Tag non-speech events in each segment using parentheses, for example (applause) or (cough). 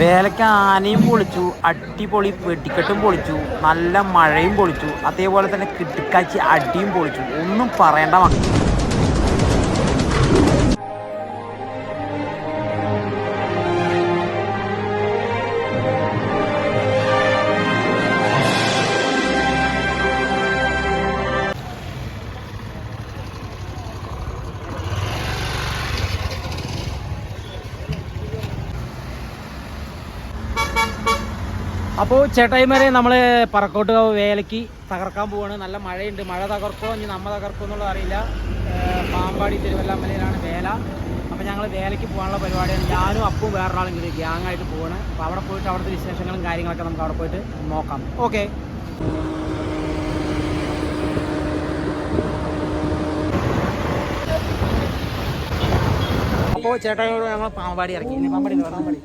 വേലയ്ക്ക് ആനയും പൊളിച്ചു അടിപൊളി വെടിക്കെട്ടും പൊളിച്ചു നല്ല മഴയും പൊളിച്ചു അതേപോലെ തന്നെ കിട്ടിക്കാച്ചി അടിയും പൊളിച്ചു. ഒന്നും പറയേണ്ട മക്കൾ അപ്പോൾ ചേട്ടായിമാരെ നമ്മൾ പറക്കോട്ട് വേലയ്ക്ക് തകർക്കാൻ പോവാണ്. നല്ല മഴയുണ്ട്. മഴ തകർക്കോ? ഇനി നമ്മ തകർക്കോ എന്നുള്ളത് അറിയില്ല. പാമ്പാടി തിരുവല്ലാമലയിലാണ് വേല. അപ്പോൾ ഞങ്ങൾ വേലയ്ക്ക് പോകാനുള്ള പരിപാടിയാണ്. ഞാനും അപ്പും വേറൊരാളും കൂടി ഗ്യാങ്ങായിട്ട് പോവാണ്. അപ്പോൾ അവിടെ പോയിട്ട് അവിടുത്തെ വിശേഷങ്ങളും കാര്യങ്ങളൊക്കെ നമുക്ക് അവിടെ പോയിട്ട് നോക്കാം. ഓക്കെ. അപ്പോൾ ചേട്ടായിയോട് ഞങ്ങൾ പാമ്പാടി ഇറക്കി. പാമ്പാടി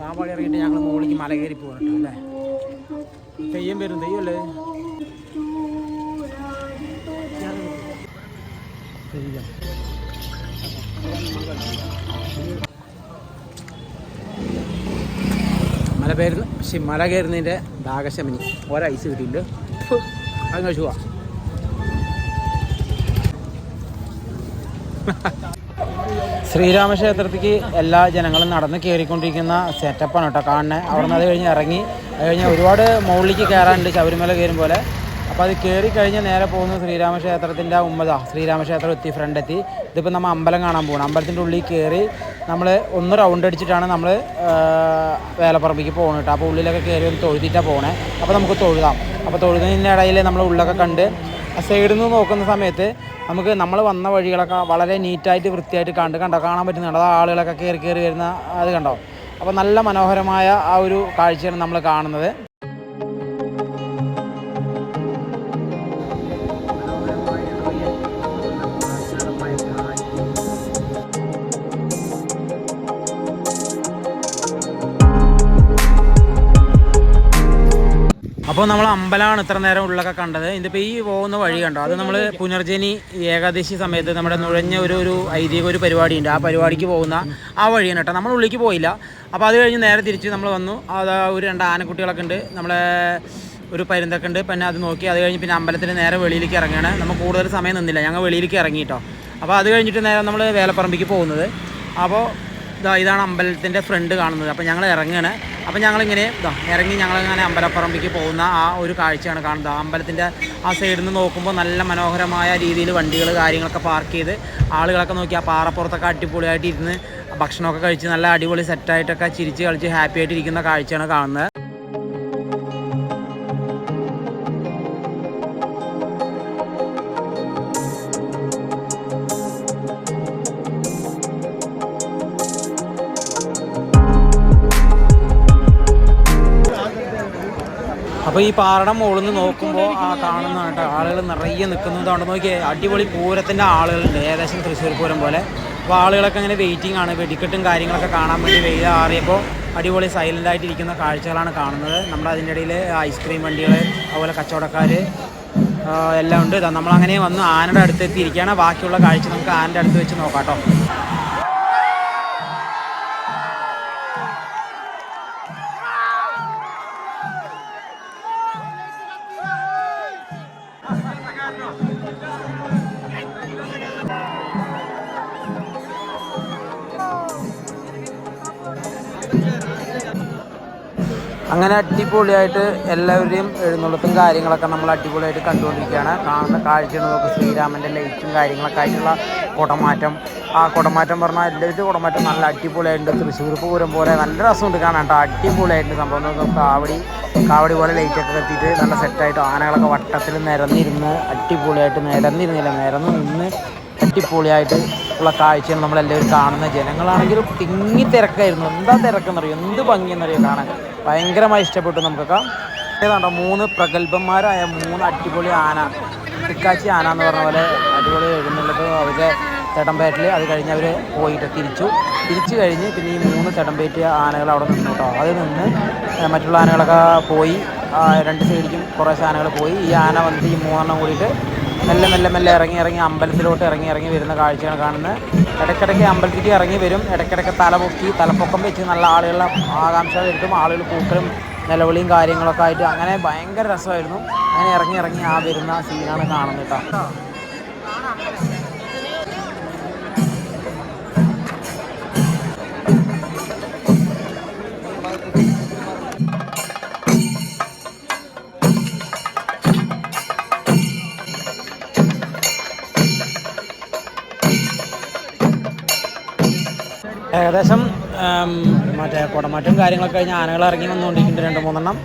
പാമ്പാടി. ഇറങ്ങിയിട്ട് ഞങ്ങൾ മുകളിലേക്ക് മല കയറി പോകണം അല്ലേ? തെയ്യം വരും തെയ്യമല്ലേ തെയ്യം മല പേരുന്ന പക്ഷെ മല കയറുന്നതിന്റെ ദാഹശമനി ഒരൈസ് കിട്ടിയിട്ടുണ്ട്. അങ്ങനെ ചുവാ ശ്രീരാമക്ഷേത്രത്തിലേക്ക് എല്ലാ ജനങ്ങളും നടന്ന് കയറിക്കൊണ്ടിരിക്കുന്ന സെറ്റപ്പാണ് കേട്ടോ കാണുന്നത് അവിടെ നിന്ന് അത് കഴിഞ്ഞ് ഇറങ്ങി അത് കഴിഞ്ഞ് ഒരുപാട് മുകളിലേക്ക് കയറാനുണ്ട് ശബരിമല കയറും പോലെ. അപ്പോൾ അത് കയറി കഴിഞ്ഞ് നേരെ പോകുന്നത് ശ്രീരാമക്ഷേത്രത്തിന്റെ ഉമ്മതാ. ശ്രീരാമക്ഷേത്രം എത്തി ഫ്രണ്ട് എത്തി. ഇതിപ്പോൾ നമ്മൾ അമ്പലം കാണാൻ പോകണം അമ്പലത്തിന്റെ ഉള്ളിൽ കയറി നമ്മൾ ഒന്ന് റൗണ്ട് അടിച്ചിട്ടാണ് നമ്മൾ വേലപ്പറമ്പിക്ക് പോകുന്നത് കേട്ടോ. അപ്പോൾ ഉള്ളിലൊക്കെ കയറി ഒന്ന് തൊഴുതിയിട്ടാണ് പോകണേ അപ്പോൾ നമുക്ക് തൊഴുതാം. അപ്പോൾ തൊഴുതിന്റെ ഇടയിൽ നമ്മൾ ഉള്ളൊക്കെ കണ്ട് സൈഡിൽ നിന്ന് നോക്കുന്ന സമയത്ത് നമുക്ക് നമ്മൾ വന്ന വഴികളൊക്കെ വളരെ നീറ്റായിട്ട് വൃത്തിയായിട്ട് കണ്ട് കണ്ടോ? കാണാൻ പറ്റുന്നുണ്ട് അത് ആളുകളൊക്കെ കയറി കയറി വരുന്ന അത് കണ്ടോ? അപ്പോൾ നല്ല മനോഹരമായ ആ ഒരു കാഴ്ചയാണ് നമ്മൾ കാണുന്നത്. അപ്പോൾ നമ്മൾ അമ്പലമാണ് ഇത്ര നേരം ഉള്ളൊക്കെ കണ്ടത്. ഇതിപ്പോൾ ഈ പോകുന്ന വഴി കണ്ടോ? അത് നമ്മൾ പുനർജനി ഏകാദശി സമയത്ത് നമ്മുടെ നുഴഞ്ഞ ഒരു ഒരു ഐതിഹ്യ ഒരു പരിപാടിയുണ്ട്. ആ പരിപാടിക്ക് പോകുന്ന ആ വഴിയാണ് കേട്ടോ. നമ്മൾ ഉള്ളിലേക്ക് പോയില്ല. അപ്പോൾ അത് കഴിഞ്ഞ് നേരെ തിരിച്ച് നമ്മൾ വന്നു. അത് ഒരു രണ്ട് ആനക്കുട്ടികളൊക്കെ ഉണ്ട്. നമ്മളെ ഒരു പരുന്തൊക്കെ ഉണ്ട്. പിന്നെ അത് നോക്കി അത് കഴിഞ്ഞ് പിന്നെ അമ്പലത്തിന് നേരെ വെളിയിലേക്ക് ഇറങ്ങുകയാണ്. നമ്മൾ കൂടുതൽ സമയം നിന്നില്ല. ഞങ്ങൾ വെളിയിലേക്ക് ഇറങ്ങി കേട്ടോ. അപ്പോൾ അത് കഴിഞ്ഞിട്ട് നേരെ നമ്മൾ വേലപ്പറമ്പിക്ക് പോകുന്നത്. അപ്പോൾ ഇതാ ഇതാണ് അമ്പലത്തിന്റെ ഫ്രണ്ട് കാണുന്നത്. അപ്പോൾ ഞങ്ങൾ ഇറങ്ങുകയാണ് അപ്പോൾ ഞങ്ങളിങ്ങനെ ഇതാ ഇറങ്ങി ഞങ്ങളിങ്ങനെ അമ്പലപ്പറമ്പിക്ക് പോകുന്ന ആ ഒരു കാഴ്ചയാണ് കാണുന്നത്. ആ അമ്പലത്തിന്റെ ആ സൈഡിൽ നിന്ന് നോക്കുമ്പോൾ നല്ല മനോഹരമായ രീതിയിൽ വണ്ടികൾ കാര്യങ്ങളൊക്കെ പാർക്ക് ചെയ്ത് ആളുകളൊക്കെ നോക്കി ആ പാറപ്പുറത്തൊക്കെ അടിപൊളിയായിട്ട് ഇരുന്ന് ഭക്ഷണമൊക്കെ കഴിച്ച് നല്ല അടിപൊളി സെറ്റായിട്ടൊക്കെ ചിരിച്ച് കളിച്ച് ഹാപ്പി ആയിട്ട് ഇരിക്കുന്ന കാഴ്ചയാണ് കാണുന്നത്. പാറയുടെ മുകളിൽ നിന്ന് നോക്കുമ്പോൾ ആ കാണുന്ന കേട്ടോ ആളുകൾ നിറയെ നിൽക്കുന്നത് കൊണ്ട്. നോക്കിയേ അടിപൊളി പൂരത്തിന്റെ ആളുകളുണ്ട്. ഏകദേശം തൃശ്ശൂർ പൂരം പോലെ. അപ്പോൾ ആളുകളൊക്കെ അങ്ങനെ വെയിറ്റിംഗ് ആണ്. വെടിക്കെട്ടും കാര്യങ്ങളൊക്കെ കാണാൻ വേണ്ടി വെയിൽ ആറിയപ്പോൾ അടിപൊളി സൈലന്റ് ആയിട്ടിരിക്കുന്ന കാഴ്ചകളാണ് കാണുന്നത്. നമ്മുടെ അതിന്റെ ഇടയിൽ ഐസ്ക്രീം വണ്ടികൾ അതുപോലെ കച്ചവടക്കാർ എല്ലാം ഉണ്ട്. നമ്മളങ്ങനെ വന്ന് ആനയുടെ അടുത്ത് എത്തിയിരിക്കുകയാണ്. ബാക്കിയുള്ള കാഴ്ച നമുക്ക് ആനയുടെ അടുത്ത് വെച്ച് നോക്കാം കേട്ടോ. അങ്ങനെ അടിപൊളിയായിട്ട് എല്ലാവരുടെയും എഴുന്നള്ളത്തും കാര്യങ്ങളൊക്കെ നമ്മൾ അടിപൊളിയായിട്ട് കണ്ടുകൊണ്ടിരിക്കുകയാണ്. കാണുന്ന കാഴ്ചയാണ് നമുക്ക് ശ്രീരാമന്റെ ലൈറ്റും കാര്യങ്ങളൊക്കെ ആയിട്ടുള്ള കുടമാറ്റം. ആ കുടമാറ്റം പറഞ്ഞാൽ എല്ലാവരുടെ കുടമാറ്റം നല്ല അടിപൊളിയായിട്ടുണ്ട്. തൃശ്ശൂർ പൂരം പോലെ നല്ല രസമുണ്ട് കാണാൻ കേട്ടോ അടിപൊളിയായിട്ട് സംഭവം. നമുക്ക് കാവടി കാവടി പോലെ ലൈറ്റൊക്കെ കത്തിയിട്ട് നല്ല സെറ്റായിട്ട് ആനകളൊക്കെ വട്ടത്തിൽ നിരന്നിരുന്ന്. അടിപൊളിയായിട്ട് നിരന്നിരുന്നില്ല. നിരന്ന് നിന്ന് അടിപൊളിയായിട്ട് ഉള്ള കാഴ്ചയാണ് നമ്മളെല്ലാവരും കാണുന്ന ജനങ്ങളാണെങ്കിലും തിങ്ങി തിരക്കായിരുന്നു. എന്താ തിരക്കെന്നറിയോ? എന്ത് ഭംഗിയെന്നറിയോ കാണാൻ? ഭയങ്കരമായി ഇഷ്ടപ്പെട്ടു നമുക്കൊക്കെ. ഏതാണ്ടോ മൂന്ന് പ്രഗത്ഭന്മാരായ മൂന്ന് അടിപൊളി ആന. തിക്കാച്ചി ആന എന്ന് പറഞ്ഞ പോലെ അടിപൊളി എഴുന്നള്ളത് അവരുടെ തെടമ്പേറ്റിൽ അത് കഴിഞ്ഞ് അവർ പോയിട്ട് തിരിച്ചു. തിരിച്ചു കഴിഞ്ഞ് പിന്നെ ഈ മൂന്ന് തെടമ്പേറ്റിയ ആനകൾ അവിടെ നിന്നു കേട്ടോ. അത് നിന്ന് മറ്റുള്ള ആനകളൊക്കെ പോയി. രണ്ട് സൈഡിലും കുറേ ആനകൾ പോയി. ഈ ആന വന്നിട്ട് ഈ മൂന്നെണ്ണം കൂടിയിട്ട് മെല്ലെ മെല്ലെ മെല്ലെ ഇറങ്ങി ഇറങ്ങി അമ്പലത്തിലോട്ട് ഇറങ്ങി ഇറങ്ങി വരുന്ന കാഴ്ചയാണ് കാണുന്നത്. ഇടയ്ക്കിടയ്ക്ക് അമ്പലത്തിലേക്ക് ഇറങ്ങി വരും. ഇടയ്ക്കിടയ്ക്ക് തല പൊക്കി തലപ്പൊക്കം വെച്ച് നല്ല ആളുകളുടെ ആകാംക്ഷ വരുത്തും ആളുകൾ പൂക്കളും നിലവിളിയും കാര്യങ്ങളൊക്കെ ആയിട്ട് അങ്ങനെ ഭയങ്കര രസമായിരുന്നു. അങ്ങനെ ഇറങ്ങി ഇറങ്ങി ആ വരുന്ന സീനാണ് കാണുന്നത് കേട്ടോ. ഏകദേശം മറ്റേ കുടമാറ്റവും കാര്യങ്ങളൊക്കെ കഴിഞ്ഞ് ആനകൾ ഇറങ്ങി വന്നുകൊണ്ടിരിക്കുന്നുണ്ട് രണ്ട് മൂന്നെണ്ണം.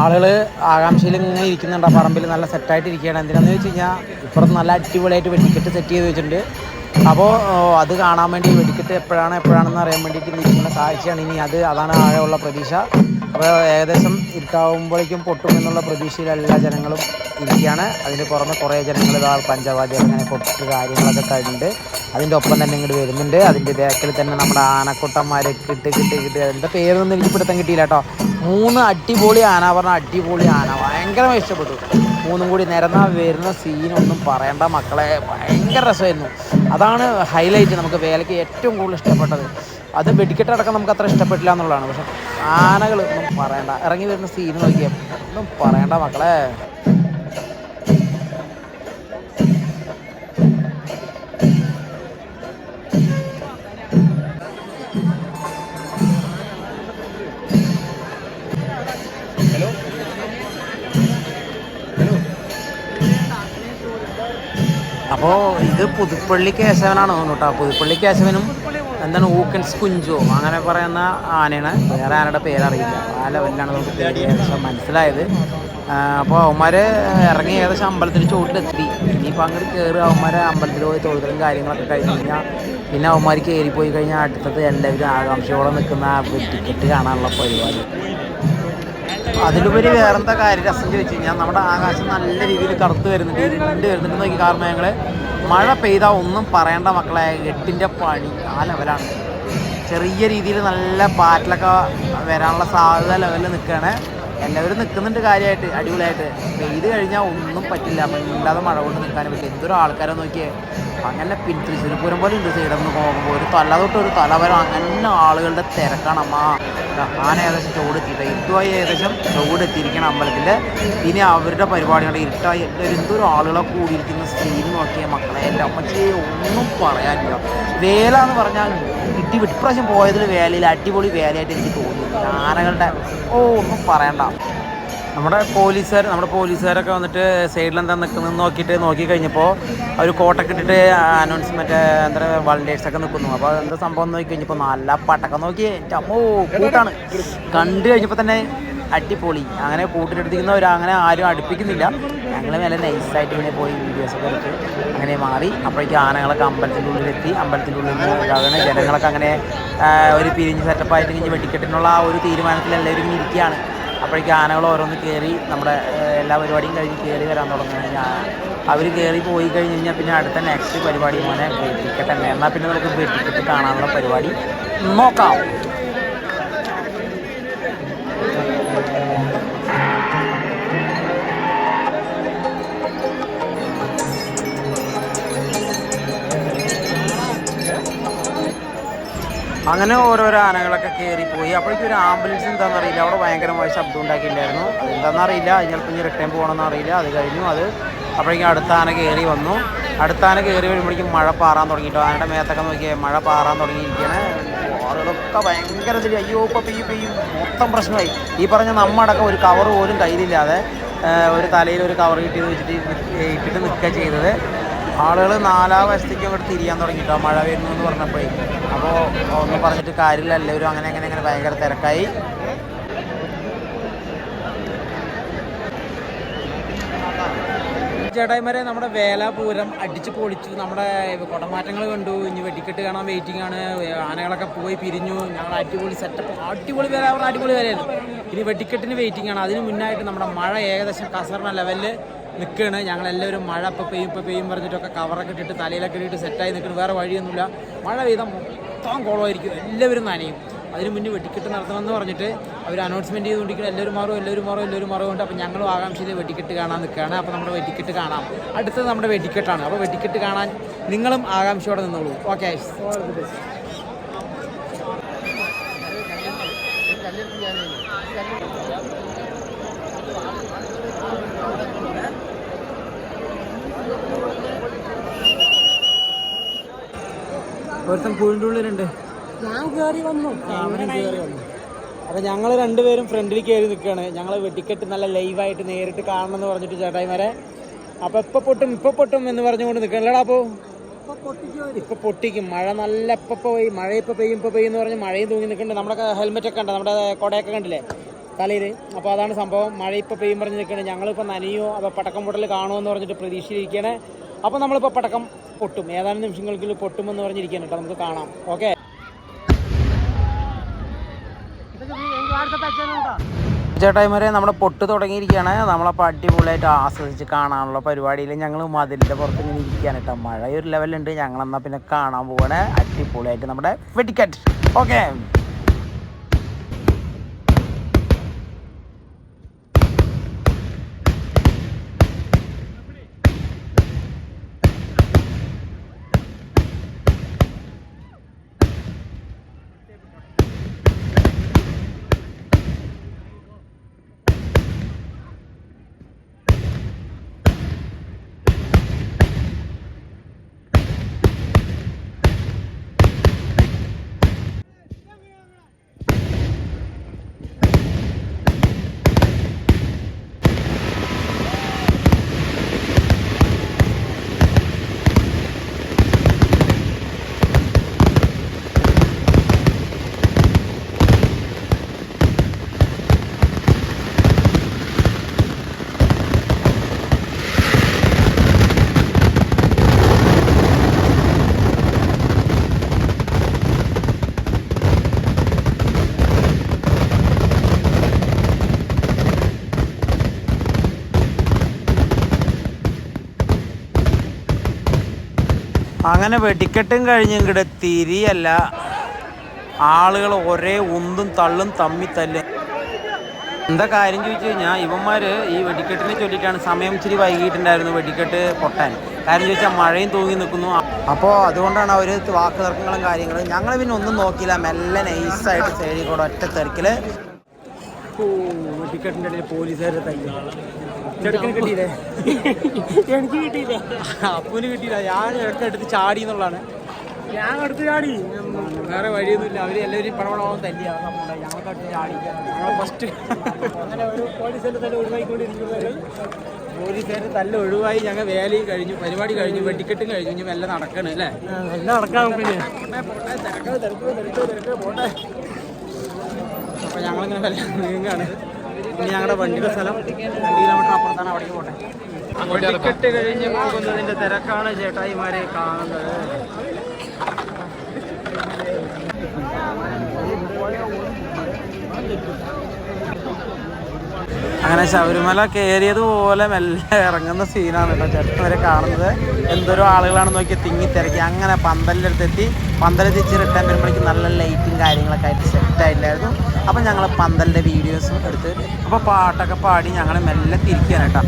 ആളുകൾ ആകാംക്ഷയിൽ ഇങ്ങനെ ഇരിക്കുന്നുണ്ട്. ആ പറമ്പിൽ നല്ല സെറ്റായിട്ട് ഇരിക്കുകയാണ് എന്തിനാണെന്ന് വെച്ച് കഴിഞ്ഞാൽ ഇപ്പുറത്ത് നല്ല അടിപൊളിയായിട്ട് വെടിക്കെട്ട് സെറ്റ് ചെയ്ത് വെച്ചിട്ടുണ്ട്. അപ്പോൾ അത് കാണാൻ വേണ്ടി വെടിക്കെട്ട് എപ്പോഴാണ് എപ്പോഴാണെന്ന് അറിയാൻ വേണ്ടിയിട്ട് നിൽക്കുന്ന കാഴ്ചയാണ് ഇനി അത്. അതാണ് ആഴമുള്ള പ്രതീക്ഷ. അപ്പോൾ ഏകദേശം ഇരുട്ടാവുമ്പോഴേക്കും പൊട്ടും എന്നുള്ള പ്രതീക്ഷയിൽ എല്ലാ ജനങ്ങളും ഇരിക്കുകയാണ്. അതിന് പുറമെ കുറേ ജനങ്ങൾ ഇതാ പഞ്ചവാദ്യം അങ്ങനെ കൊട്ട് കാര്യങ്ങളൊക്കെ കഴിഞ്ഞിട്ട് അതിന്റെ ഒപ്പം തന്നെ ഇങ്ങോട്ട് വരുന്നുണ്ട്. അതിന്റെ ബാക്കിൽ തന്നെ നമ്മുടെ ആനക്കുട്ടന്മാരെ കിട്ട് കിട്ട് കിട്ട്. അതിന്റെ പേരൊന്നും എനിക്ക് പിടുത്തം കിട്ടിയില്ല കേട്ടോ. മൂന്ന് അടിപൊളി ആന പറഞ്ഞ അടിപൊളി ആന. ഭയങ്കരമായി ഇഷ്ടപ്പെട്ടു. മൂന്നും കൂടി നിരന്ന വരുന്ന സീനൊന്നും പറയണ്ട മക്കളെ. ഭയങ്കര രസമായിരുന്നു. അതാണ് ഹൈലൈറ്റ് നമുക്ക് വേലയ്ക്ക് ഏറ്റവും കൂടുതൽ ഇഷ്ടപ്പെട്ടത്. അത് വെടിക്കെട്ടടക്കം നമുക്ക് അത്ര ഇഷ്ടപ്പെട്ടില്ല എന്നുള്ളതാണ്. പക്ഷെ ആനകൾ ഒന്നും പറയണ്ട. ഇറങ്ങി വരുന്ന സീൻ നോക്കിയാൽ ഒന്നും പറയണ്ട മക്കളെ. പുതുപ്പള്ളി കേശവനാണ് തോന്നുന്നു കേട്ടോ പുതുപ്പള്ളി കേശവനും എന്താണ് ഊക്കൻസ് കുഞ്ചോ അങ്ങനെ പറയുന്ന ആനയാണ്. വേറെ ആനയുടെ പേരറിയില്ല. ആ ലെവലിലാണ് നമുക്ക് പേര് മനസ്സിലായത്. അപ്പോൾ അവന്മാർ ഇറങ്ങി ഏകദേശം അമ്പലത്തിൽ ചോട്ടിലെത്തി ഇനിയിപ്പോൾ അങ്ങോട്ട് കയറി അവന്മാർ അമ്പലത്തിൽ പോയി തൊഴുതലും കാര്യങ്ങളൊക്കെ കഴിഞ്ഞ് കഴിഞ്ഞാൽ പിന്നെ അവന്മാർ പോയി കഴിഞ്ഞാൽ അടുത്തത് എല്ലാവരും ആകാംക്ഷയോടെ നിൽക്കുന്ന ടിക്കറ്റ് കാണാനുള്ള പരിപാടി. അതിലുപരി വേറെന്താ കാര്യം? രസം ചോദിച്ചു കഴിഞ്ഞാൽ നമ്മുടെ ആകാശം നല്ല രീതിയിൽ കറുത്ത് വരുന്നുണ്ട്. ഇരുണ്ട് വരുന്നുണ്ട്. നോക്കി കാർമേഘങ്ങൾ മഴ പെയ്താൽ ഒന്നും പറയേണ്ട മക്കളെ എട്ടിന്റെ പണി. ആ ലെവലാണ് ചെറിയ രീതിയിൽ നല്ല പാറ്റിലൊക്കെ വരാനുള്ള സാധ്യത ലെവലിൽ നിൽക്കുകയാണ്. എല്ലാവരും നിൽക്കുന്നുണ്ട് കാര്യമായിട്ട് അടിപൊളിയായിട്ട്. പെയ്ത് കഴിഞ്ഞാൽ ഒന്നും പറ്റില്ല. മിണ്ടാതെ മഴ കൊണ്ട് നിൽക്കാനും പറ്റില്ല എന്തൊരു ആൾക്കാരെ നോക്കിയേ. അങ്ങനെ പിന്നെ തൃശ്ശൂർ പൂരം പോലെ ഉണ്ട് സൈഡിൽ നിന്ന് നോക്കുമ്പോൾ ഒരു തല തൊട്ട് ഒരു തല വരെ അങ്ങനെ ആളുകളുടെ തിരക്കാണ് അമ്മ. ആന ഏകദേശം ചുവടെത്തിയിട്ട് ഇരുട്ടുമായി ഏകദേശം ചുവടെത്തിയിരിക്കണം അമ്പലത്തിൽ ഇനി അവരുടെ പരിപാടികളുടെ ഇരുട്ടായി എന്തോരം ആളുകളെ കൂടിയിരിക്കുന്ന സ്ക്രീൻ നോക്കിയ മക്കളെ. എന്റെ അമ്മച്ചി ഒന്നും പറയാനില്ല. വേല എന്ന് പറഞ്ഞാൽ ഇട്ടി ഇപ്രാവശ്യം പോയതിൽ വേലയിൽ അടിപൊളി വേലയായിട്ട് എനിക്ക് തോന്നി ആനകളുടെ ഓ ഒന്നും പറയണ്ട. നമ്മുടെ പോലീസുകാർ നമ്മുടെ പോലീസുകാരൊക്കെ വന്നിട്ട് സൈഡിൽ എന്താ നിൽക്കുന്നത് നോക്കിയിട്ട് നോക്കി കഴിഞ്ഞപ്പോൾ അവർ കോട്ടൊക്കെ ഇട്ടിട്ട് അനൗൺസ് മറ്റേ എന്താ വളണ്ടിയേഴ്സൊക്കെ നിൽക്കുന്നു അപ്പോൾ എന്താ സംഭവം എന്ന് നോക്കി കഴിഞ്ഞപ്പോൾ നല്ല പട്ടക്കം നോക്കി. അമ്മോ കൂട്ടാണ്. കണ്ടു കഴിഞ്ഞപ്പോൾ തന്നെ അടിപൊളി. അങ്ങനെ കൂട്ടിലെടുത്തിരിക്കുന്നവർ അങ്ങനെ ആരും അടുപ്പിക്കുന്നില്ല. ഞങ്ങൾ മേലെ നൈസായിട്ട് ഇങ്ങനെ പോയി വീഡിയോസൊക്കെ എടുത്ത് അങ്ങനെ മാറി. അപ്പോഴേക്കും ആനകളൊക്കെ അമ്പലത്തിന്റെ ഉള്ളിലെത്തി. അമ്പലത്തിന്റെ ഉള്ളിൽ നിന്ന് ജനങ്ങളൊക്കെ അങ്ങനെ ഒരു പിരിഞ്ഞ് സെറ്റപ്പായിട്ട് കഴിഞ്ഞ് വെടിക്കെട്ടിനുള്ള ആ ഒരു തീരുമാനത്തിൽ എല്ലാവരും ഇരിക്കുകയാണ്. അപ്പോഴേക്കും ആനകൾ ഓരോന്ന് കയറി നമ്മുടെ എല്ലാ പരിപാടിയും കഴിഞ്ഞ് കയറി വരാൻ തുടങ്ങി കഴിഞ്ഞാൽ അവർ കയറി പോയി കഴിഞ്ഞ് കഴിഞ്ഞാൽ പിന്നെ അടുത്ത നെക്സ്റ്റ് പരിപാടി മോനെ ടിക്കറ്റ് തന്നെ. എന്നാൽ പിന്നെ നമുക്ക് ടിക്കറ്റ് കാണാനുള്ള പരിപാടി നോക്കാം. അങ്ങനെ ഓരോരോ ആനകളൊക്കെ കയറിപ്പോയി അപ്പോഴേക്കും ഒരു ആംബുലൻസ് എന്താണെന്ന് അറിയില്ല. അവിടെ ഭയങ്കരമായ ശബ്ദം ഉണ്ടാക്കിയിട്ടുണ്ടായിരുന്നു. അതെന്താണെന്നറിയില്ല അത് ചിലപ്പോൾ ഇനി റിട്ടേൺ പോകണമെന്ന് അറിയില്ല. അത് കഴിഞ്ഞു. അത് അപ്പോഴേക്കും അടുത്ത ആന കയറി വന്നു. അടുത്ത ആന കയറി വരുമ്പോഴേക്കും മഴ പാറാൻ തുടങ്ങിയിട്ടോ. ആനയുടെ മേത്തൊക്കെ നോക്കിയാൽ മഴ പാറാൻ തുടങ്ങിയിരിക്കുകയാണ് ആളുകളൊക്കെ ഭയങ്കര ഇതിൽ അയ്യോ ഇപ്പം പെയ്യും പെയ്യും. മൊത്തം പ്രശ്നമായി. ഈ പറഞ്ഞ നമ്മടക്കം ഒരു കവർ പോലും കയ്യിലില്ലാതെ ഒരു തലയിൽ ഒരു കവർ കിട്ടിയത് വെച്ചിട്ട് ഇട്ടിട്ട് നിൽക്കുക ചെയ്തത്. ആളുകൾ നാലാ വശത്തേക്ക് അങ്ങോട്ട് തിരിയാൻ തുടങ്ങിയിട്ടോ മഴ വരുന്നു എന്ന് പറഞ്ഞപ്പോഴേ. അപ്പോൾ ഒന്നും പറഞ്ഞിട്ട് കാര്യമില്ല. എല്ലാവരും അങ്ങനെ അങ്ങനെ അങ്ങനെ ഭയങ്കര തിരക്കായി. ചേട്ടായിമാരെ നമ്മുടെ വേലാപൂരം അടിച്ച് പൊളിച്ചു. നമ്മുടെ കുടമാറ്റങ്ങൾ കണ്ടു. ഇനി വെടിക്കെട്ട് കാണാൻ വെയിറ്റിംഗ് ആണ്. ആനകളൊക്കെ പോയി പിരിഞ്ഞു. ഞങ്ങൾ അടിപൊളി സെറ്റപ്പ് അടിപൊളി വേല. പറഞ്ഞാൽ അടിപൊളി വേലയായിരുന്നു. ഇനി വെടിക്കെട്ടിന് വെയിറ്റിംഗ് ആണ്. അതിന് മുന്നായിട്ട് നമ്മുടെ മഴ ഏകദേശം കസറിന ലെവലിൽ നിൽക്കുകയാണ് ഞങ്ങളെല്ലാവരും മഴ ഇപ്പോൾ പെയ്യും ഇപ്പോൾ പെയ്യും പറഞ്ഞിട്ടൊക്കെ കവറൊക്കെ ഇട്ടിട്ട് തലയിലൊക്കെ ഇട്ടിട്ട് സെറ്റായി നിൽക്കുന്നു വേറെ വഴിയൊന്നുമില്ല. മഴ പെയ്താൽ മൊത്തം കുളമായിരിക്കും. എല്ലാവരും നനയും. അതിന് മുന്നേ വെടിക്കെട്ട് നടത്തണമെന്ന് പറഞ്ഞിട്ട് അവർ അനൗൺസ്മെന്റ് ചെയ്തുകൊണ്ടിരിക്കുന്നത് എല്ലാവരും മാറും എല്ലാവരും മാറും എല്ലാവരും മാറും കൊണ്ട് അപ്പോൾ ഞങ്ങളും ആകാംക്ഷയിൽ വെടിക്കെട്ട് കാണാൻ നിൽക്കുകയാണ് അപ്പോൾ നമ്മുടെ വെടിക്കെട്ട് കാണാം. അടുത്തത് നമ്മുടെ വെടിക്കെട്ടാണ്. അപ്പോൾ വെടിക്കെട്ട് കാണാൻ നിങ്ങളും ആകാംക്ഷയോടെ നിന്നോളൂ. ഓക്കെ ഒരുത്തം പൂവിന്റെ ഉള്ളിലുണ്ട്. ഞാൻ കയറി വന്നു. അപ്പൊ ഞങ്ങൾ രണ്ടുപേരും ഫ്രണ്ടിൽ കയറി നിൽക്കുകയാണ് ഞങ്ങൾ വെടിക്കെട്ട് നല്ല ലൈവായിട്ട് നേരിട്ട് കാണണം എന്ന് പറഞ്ഞിട്ട് ചേട്ടായിമാരെ. അപ്പൊ ഇപ്പൊ പൊട്ടും ഇപ്പൊ പൊട്ടും എന്ന് പറഞ്ഞുകൊണ്ട് നിൽക്കണല്ലേടാ അപ്പോ? ഇപ്പൊ പൊട്ടിക്കോ മഴ നല്ല ഇപ്പൊ പെയ്യും. മഴ ഇപ്പൊ പെയ്യും ഇപ്പൊ പെയ്യും എന്ന് പറഞ്ഞ് മഴയും തൂങ്ങി നിൽക്കുന്നുണ്ട് നമ്മുടെ ഹെൽമെറ്റ് ഒക്കെ ഉണ്ട് നമ്മുടെ കൊടയൊക്കെ കണ്ടില്ലേ? തലയിൽ അപ്പോൾ അതാണ് സംഭവം. മഴ ഇപ്പൊ പെയ്യും പറഞ്ഞ് നിൽക്കുന്നത് ഞങ്ങളിപ്പോൾ നനയോ അപ്പോൾ പടക്കം പൊട്ടൽ കാണുമോ എന്ന് പറഞ്ഞിട്ട് പ്രതീക്ഷയിലിരിക്കുകയാണ് അപ്പോൾ നമ്മളിപ്പോൾ പടക്കം പൊട്ടും. ഏതാനും നിമിഷങ്ങൾക്കുള്ളിൽ പൊട്ടുമെന്ന് പറഞ്ഞിരിക്കാൻ കേട്ടോ. നമുക്ക് കാണാം. ഓക്കെ? ചേട്ടായിമാരെ നമ്മുടെ പൊട്ട് തുടങ്ങിയിരിക്കുകയാണ്. നമ്മളപ്പോൾ അടിപൊളിയായിട്ട് ആസ്വദിച്ച് കാണാനുള്ള പരിപാടിയിൽ ഞങ്ങൾ മതിലിന്റെ പുറത്ത് ഇങ്ങനെ ഇരിക്കുകയാണ് കേട്ടോ. മഴ ഒരു ലെവലുണ്ട് ഞങ്ങളെന്നാൽ പിന്നെ കാണാൻ പോവുകയാണ് അടിപൊളിയായിട്ട് നമ്മുടെ വെടിക്കറ്റ് ഓക്കെ? അങ്ങനെ വെടിക്കെട്ടും കഴിഞ്ഞ് ഇങ്ങോട്ട് തിരിയല്ല. ആളുകൾ ഒരേ ഉന്തും തള്ളും തമ്മി തല്ലും. എന്താ കാര്യം ചോദിച്ചു കഴിഞ്ഞാൽ ഇവന്മാർ ഈ വെടിക്കെട്ടിനെ ചൊല്ലിയിട്ടാണ് സമയം ഇച്ചിരി വൈകിട്ടുണ്ടായിരുന്നു വെടിക്കെട്ട് പൊട്ടാൻ. കാര്യം ചോദിച്ചാൽ മഴയും തൂങ്ങി നിൽക്കുന്നു. അപ്പോൾ അതുകൊണ്ടാണ് അവർ വാക്ക് തർക്കങ്ങളും കാര്യങ്ങളും. ഞങ്ങൾ പിന്നെ ഒന്നും നോക്കിയില്ല. മെല്ലെ നൈസായിട്ട് സൈഡിൽ കൂടെ ഒറ്റ തിരക്കിൽ വെടിക്കെട്ടിന്റെ ഇടയിൽ തല്ലി ചെറുക്കിന് കിട്ടിയില്ലേ? (laughs) എനിക്ക് കിട്ടിയില്ല. അപ്പൂന് കിട്ടിയില്ല. ഞാൻ ഇടയ്ക്ക് എടുത്ത് ചാടി എന്നുള്ളതാണ്. ഞാൻ എടുത്ത് ചാടി. വേറെ വഴിയൊന്നുമില്ല. അവർ എല്ലാവരും പടപടമാവും തല്ലി ഞങ്ങൾക്ക് അടുത്ത് ചാടി. ഞങ്ങൾ ഫസ്റ്റ് അങ്ങനെ ഒരു തന്നെ ഒഴിവായിക്കൊണ്ടിരിക്കുന്നത് പോലീസുകാർ തല്ല ഒഴിവായി. ഞങ്ങൾ വേലയും കഴിഞ്ഞു. പരിപാടി കഴിഞ്ഞു. വെടിക്കെട്ടും കഴിഞ്ഞു. ഇനി മെല്ലെ നടക്കണം അല്ലേ? എല്ലാം നടക്കാം പിന്നെ. അപ്പോൾ ഞങ്ങളിങ്ങനെ മെല്ലെ നീങ്ങാണ് ഇനി ഞങ്ങളുടെ വണ്ടിയുടെ സ്ഥലം രണ്ട് കിലോമീറ്റർ അപ്പുറത്താണ് അവിടേക്ക് പോട്ടെ ടിക്കറ്റ് കഴിഞ്ഞ് പോകുന്നതിന്റെ തിരക്കാണ് ചേട്ടായിമാരെ കാണുന്നത്. അങ്ങനെ ശബരിമല കയറിയത് പോലെ മെല്ലെ ഇറങ്ങുന്ന സീനാണ് കേട്ടോ ചേട്ടൻ വരെ കാണുന്നത്. എന്തോരോ ആളുകളാണ് നോക്കി തിങ്ങി തിരക്കി. അങ്ങനെ പന്തലിന്റെ അടുത്തെത്തി. പന്തലെത്തിച്ച് റിട്ടേൺ വരുമ്പോഴേക്കും നല്ല ലൈറ്റും കാര്യങ്ങളൊക്കെ ആയിട്ട് സെറ്റ് ആയിട്ടായിരുന്നു അപ്പം ഞങ്ങൾ പന്തലിന്റെ വീഡിയോസും എടുത്ത് അപ്പോൾ പാട്ടൊക്കെ പാടി ഞങ്ങൾ മെല്ലെ തിരിക്കുകയാണ്